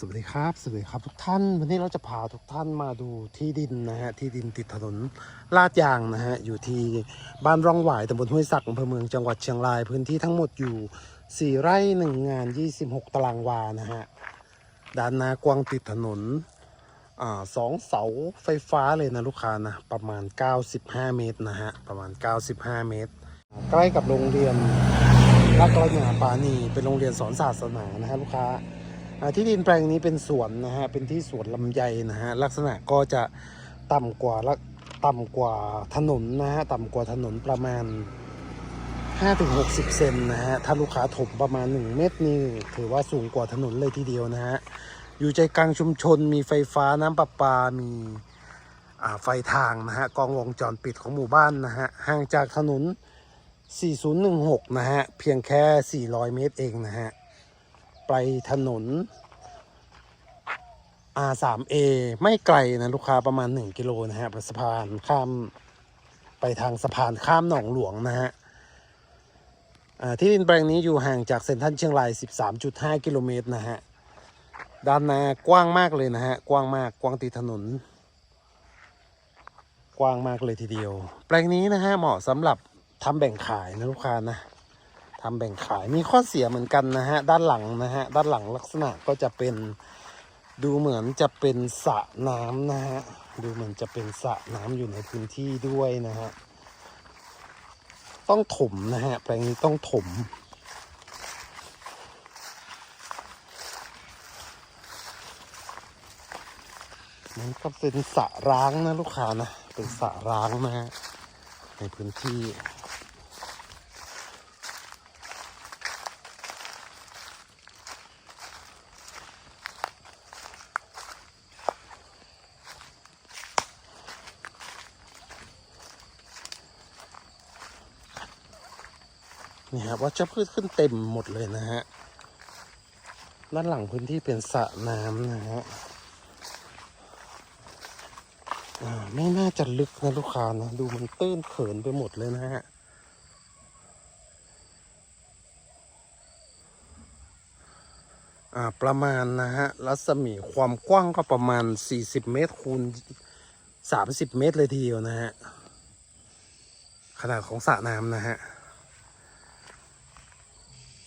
สวัสดีครับ สวัสดีครับทุกท่าน วันนี้เราจะพาทุกท่านมาดูที่ดินนะฮะ ที่ดินติดถนนลาดยางนะฮะ อยู่ที่บ้านร่องหวายตำบลห้วยสักอำเภอเมืองจังหวัดเชียงราย พื้นที่ทั้งหมดอยู่ 4 ไร่ 1 งาน 26 ตารางวา นะฮะ ด้านหน้ากว้างติดถนนอ่าสองเสาไฟฟ้าเลยนะลูกค้านะ ประมาณ 95 เมตรนะฮะ ประมาณ 95 เมตร ใกล้กับโรงเรียนลาดกระหนาปานีเป็นโรงเรียนสอนศาสนานะฮะลูกค้า ที่ดินแปลงนี้เป็นสวนนะฮะ เป็นที่สวนลำไยนะฮะ ลักษณะก็จะต่ำกว่าละต่ำกว่าถนนนะฮะ ต่ำกว่าถนนประมาณ 5-60 เซนนะฮะ ถ้าลูกค้าถมประมาณ 1 เมตรนี่ถือว่าสูงกว่าถนนเลยทีเดียวนะฮะ อยู่ใจกลางชุมชน มีไฟฟ้าน้ำประปา มีไฟทางนะฮะ กล้องวงจรปิดของหมู่บ้านนะฮะ ห่างจากถนน 4016 นะฮะ เพียงแค่ 400 เมตรเองนะฮะ ไปถนน R3A ไม่ไกลนะลูกค้าประมาณ 1 กิโลนะฮะสะพานข้ามไปทางสะพานข้ามหนองหลวงนะฮะที่ดินแปลงนี้อยู่ห่างจากเซ็นทรัลเชียงราย 13.5 กิโลเมตรนะฮะ ด้านหน้ากว้างมากเลยนะฮะ กว้างมาก กว้างติดถนน กว้างมากเลยทีเดียว แปลงนี้นะฮะ เหมาะสำหรับทำแบ่งขายนะลูกค้านะ ทำแบ่งขายมีข้อเสียเหมือนกันนะฮะ ด้านหลังนะฮะ ด้านหลังลักษณะก็จะเป็นดูเหมือนจะเป็นสระน้ำนะฮะ ดูเหมือนจะเป็นสระน้ำอยู่ในพื้นที่ด้วยนะฮะ ต้องถมนะฮะ แปลงนี้ต้องถมมันก็เป็นสระร้างนะลูกค้านะ เป็นสระร้างนะฮะ ในพื้นที่ นี่ครับวัชพืชขึ้นเต็มหมดเลยนะฮะ ด้านหลังพื้นที่เป็นสระน้ำนะฮะไม่น่าจะลึกนะลูกค้านะดูมันตื้นเขินไปหมดเลยนะฮะประมาณนะฮะ รัศมีความกว้างก็ประมาณ 40 เมตรคูณ 30 เมตรเลยทีเดียวนะฮะ ขนาดของสระน้ำนะฮะ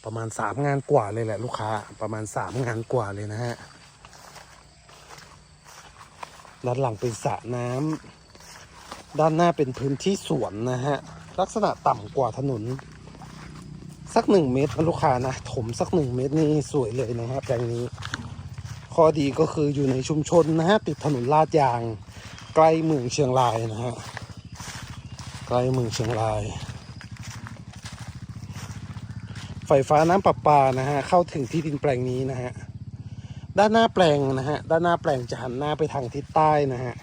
ประมาณสามงานกว่าเลยแหละลูกค้า ประมาณสามงานกว่าเลยนะฮะด้านหลังเป็นสระน้ำด้านหน้าเป็นพื้นที่สวนนะฮะ ลักษณะต่ำกว่าถนน สักหนึ่งเมตรนะลูกค้านะถมสักหนึ่งเมตรนี่สวยเลยนะฮะแปลงนี้ ข้อดีก็คืออยู่ในชุมชนนะฮะติดถนนลาดยาง ใกล้เมืองเชียงรายนะฮะใกล้เมืองเชียงราย ไฟฟ้าน้ำประปานะฮะเข้าถึงที่ดินแปลงนี้นะฮะด้านหน้าแปลงนะฮะด้านหน้าแปลงจะหันหน้าไปทางทิศใต้นะฮะ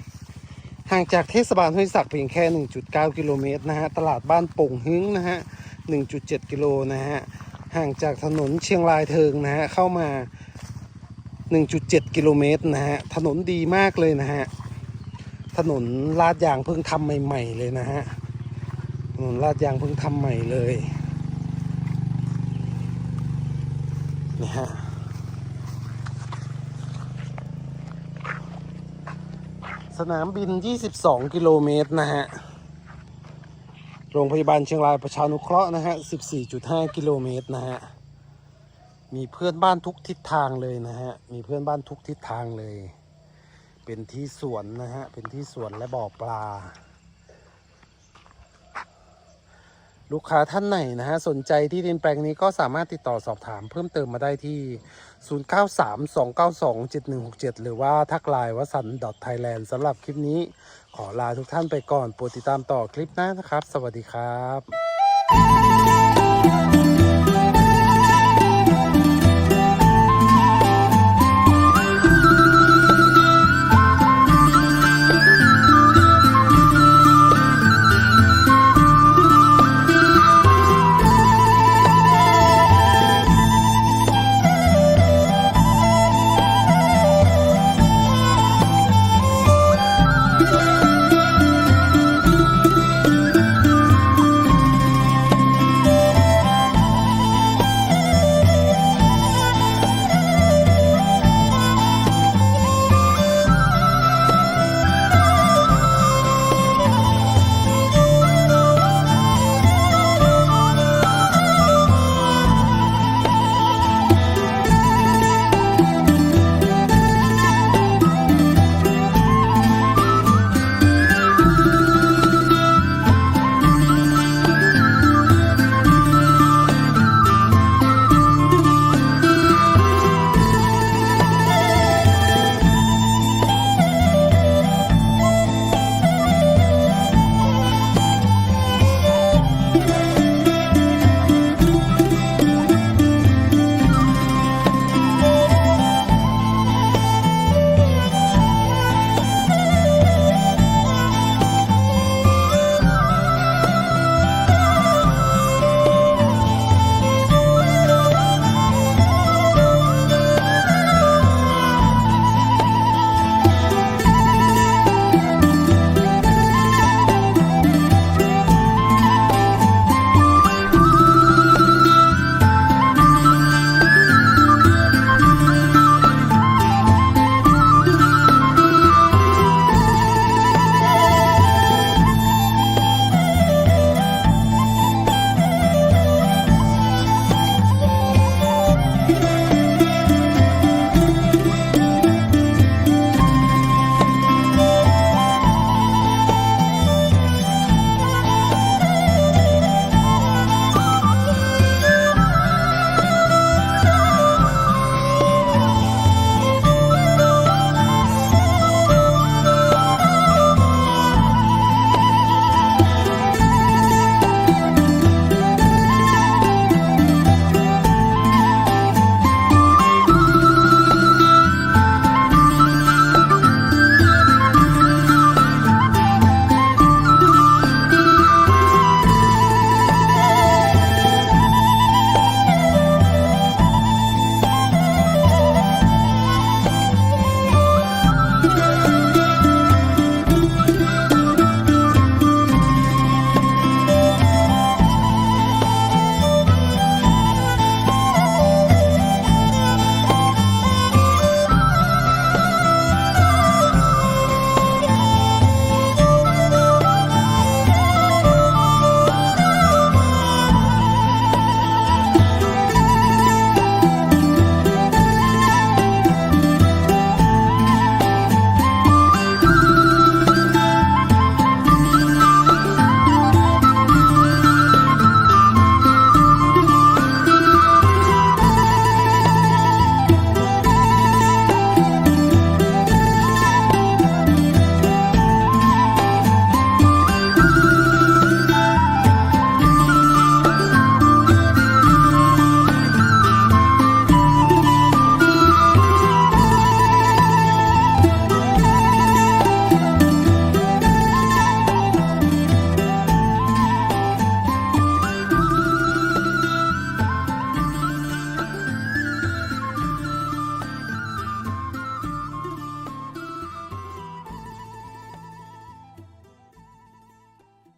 ห่างจากเทศบาลห้วยศักเพียงแค่ 1.9 กิโลเมตรนะฮะตลาดบ้านโป่งหึ้งนะฮะ 1.7 กิโลนะฮะห่างจากถนนเชียงรายเทิงนะฮะเข้ามา 1.7 กิโลเมตรนะฮะถนนดีมากเลยนะฮะถนนลาดยางเพิ่งทำใหม่ ๆ เลยนะฮะถนนลาดยางเพิ่งทำใหม่เลย นี่ฮะสนามบิน 22 กิโลเมตรนะฮะ โรงพยาบาลเชียงรายประชานุเคราะห์นะฮะ 14.5 กิโลเมตรนะฮะ มีเพื่อนบ้านทุกทิศทางเลยนะฮะ มีเพื่อนบ้านทุกทิศทางเลย เป็นที่สวนนะฮะ เป็นที่สวนและบ่อปลา ลูกค้าท่านไหนนะฮะสนใจที่ดินแปลงนี้ก็สามารถติดต่อสอบถามเพิ่มเติมมาได้ที่ 0932927167 หรือว่าทักไลน์วสันดอทไทยแลนด์สำหรับคลิปนี้ ขอลาทุกท่านไปก่อนโปรดติดตามต่อคลิปหน้านะครับ สวัสดีครับ